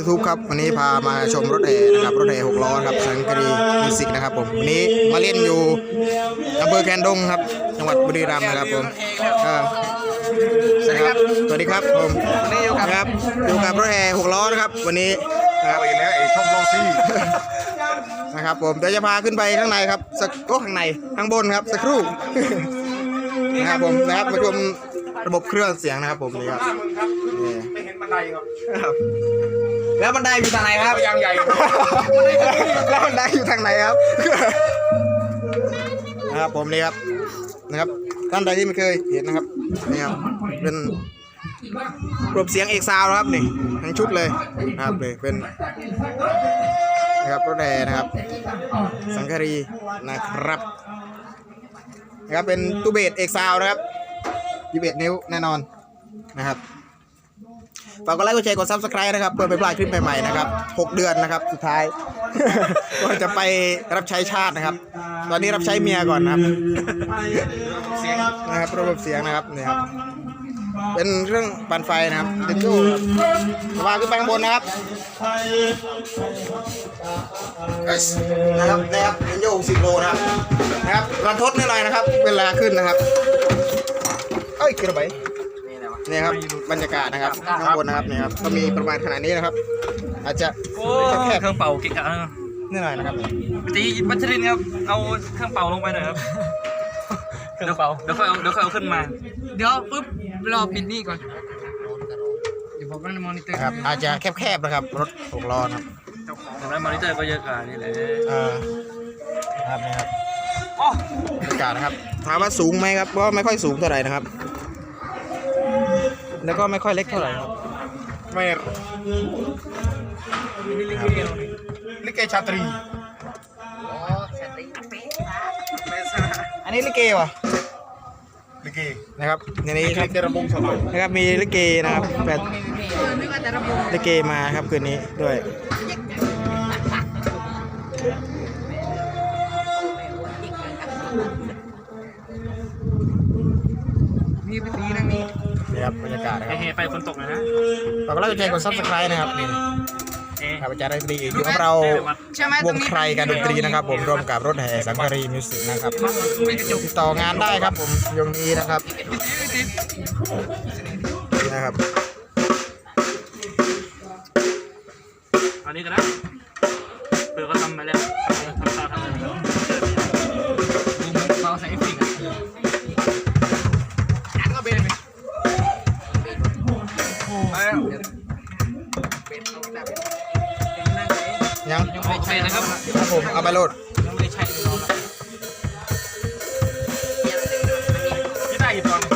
YouTube ครับวันนี้พามาชมรถแห่นะครับรถแห่หกล้อครับสังกรีมิวสิกนะครับผมวันนี้มาเล่นอยู่อำเภอแคนดงครับจังหวัดบุรีรัมย์นะครับผมสวัสดีครับสวัสดีครับผมวันนี้อยู่กับครับอยู่กับรถแห่หกล้อนะครับวันนี้นะครับไปแล้วไอ้ช่องโลซี่นะครับผมเดี๋ยวจะพาขึ้นไปข้างในครับสักก็ข้างในข้างบนครับสักครู่นะครับผมนะครับมาชม ระบบเครื่องเสียงนะครับผมนี่ครับมึงครับนี่ไม่เห็นบันไดครับ แล้วบันไดอยู่ทางไหนครับยังใหญ่แล้วบันไดอยู่ทางไหนครับนะครับผมนี่ครับนะครับท่านใดที่ไม่เคยเห็นนะครับนี่ครับเป็นระบบเสียงเอกซาวด์นะครับนี่ทั้งชุดเลยนะครับเลยเป็นนะครับรถแดนะครับ สังคารีนะครับนะครับเป็นตู้เบสเอกซาวด์นะครับ ยี่สิบเอ็ดนิ้วแน่นอนนะครับฝากกดไลค์กดแชร์กดซับสไครต์นะครับ เพื่อไม่พลาดคลิปใหม่ๆนะครับ 6 เดือนนะครับสุดท้าย ก็จะไปรับใช้ชาตินะครับ ตอนนี้รับใช้เมียก่อนนะครับนะครับระบบเสียงนะครับนี่ครับเป็นเรื่องปั่นไฟนะครับเป็นตู้ครับวางขึ้นไปข้างบนนะครับนะครับนะครับเป็นโยกสิบโลนะครับนะครับรันทดนิดหน่อยนะครับ เวลาขึ้นนะครับ เอ้ยกระบายนี่ครับบรรยากาศนะครับข้างบนนะครับนี่ครับก็มีประมาณขนาดนี้นะครับ อาจจะโอ้แคบเครื่องเป่าเก่งอะนิดหน่อยนะครับตีบัชรินครับเอาเครื่องเป่าลงไปหน่อยครับเครื่องเป่าเดี๋ยวค่อยเอาเดี๋ยวค่อยเอาขึ้นมา เดี๋ยวปุ๊บรอปิดนี่ก่อนเดี๋ยวผมนั่งมอนิเตอร์นะครับอาจจะแคบๆนะครับรถหกล้อนะครับอย่างนั้นมอนิเตอร์ก็เยอะกว่านี่แหละอ่านะครับนี่ครับโอ้บรรยากาศนะครับถามว่าสูงไหมครับก็ไม่ค่อยสูงเท่าไหร่นะครับ แล้วก็ไม่ค่อยเล็กเท่าไหร่ครับไม่นี่ลิเกเราลิเกชาตรีอันนี้ลิเกวะลิเกนะครับในนี้คลิรับเกระบงสมัยนะครับมีลิเกนะครับแบบนึกว่าแต่ระบบลิเกมาครับคืนนี้ด้วยมีไปตีนั่งนี่ นี่ครับบรรยากาศนะครับเฮ้ไปฝนตกเลยนะฝากกดไลค์กดแชร์กดซับสไครต์นะครับนี่เอ๊ะครับอาจารย์ดนตรีอยู่กับเราใช่ไหมวงไพรการดนตรีนะครับ ผมร่วมกับรถแห่สังกรีมิวสิกนะครับติดต่องานได้ครับ ผมยงนี้นะครับนะครับอันนี้ก็ได้เปิดก็ทำไปแล้ว ยังยังไม่ใช่นะครับครับผมเอาไปโหลดยังไม่ใช่เลยน้องพี่ได้กี่ตัวเนี่ย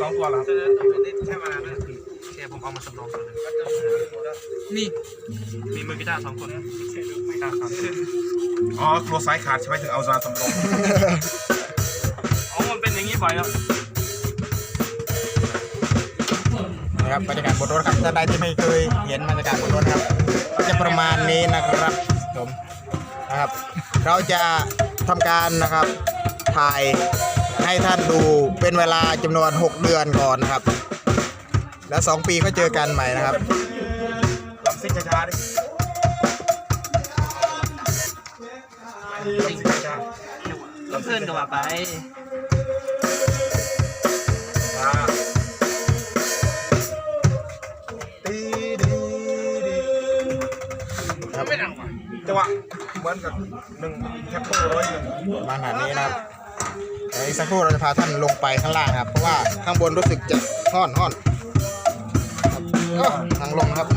สองตัวแล้วครับแค่มานะแค่ผมเอามาสำรองตัวหนึงนี่มีมือกีตาร์สองคนกีตาร์สามคนอ๋อกลัวสายขาดใช่ไหมถึงเอาซาสำรองอ๋อมันเป็นอย่างนี้บ่อยแล้ว นะครับบรรยากาศบนรถครับท่านใดที่ไม่เคยเห็นบรรยากาศบนรถครับก็จะประมาณนี้นะครับผมนะครับ เราจะทำการนะครับถ่ายให้ท่านดูเป็นเวลาจำนวน 6 เดือนก่อนนะครับ แล้ว 2 ปีก็เจอกันใหม่นะครับลำซิ่งช้าๆดิลำซิ่งช้าก็เพื่อนก็ว่าไป อนกับหนึ่งแคปโป้ร้อยหนึ่งประมาณนี้นะครับเดี๋ยวอีกสักครู่เราจะพาท่านลงไปข้างล่างครับ เพราะว่าข้างบนรู้สึกจะห้อนห้อนครับก็ทางลงครับ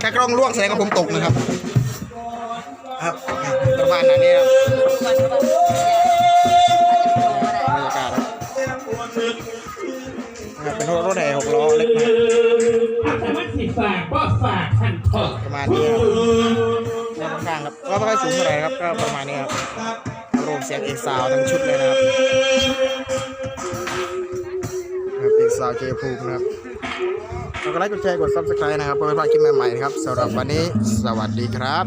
แค่กล้องล่วงแสดงว่าผมตกนะครับ ครับประมาณนั้นนี่ครับบรรยากาศครับนะครับเป็นรถรถแห่หกล้อเล็กน้อยสิฝากก็ฝากท่านเถอะประมาณนี้ครับ ไม่ค่อยสูงเท่าไหร่ครับก็ประมาณนี้ครับอารมณ์เสียงเอกสาวทั้งชุดเลยนะครับครับเอกสาวเจภูมินะครับกกดไลค์กดแชร์กด subscribe นะครับเพื่อไม่พลาดคลิปใหม่ๆนะครับสำหรับวันนี้สวัสดีครับ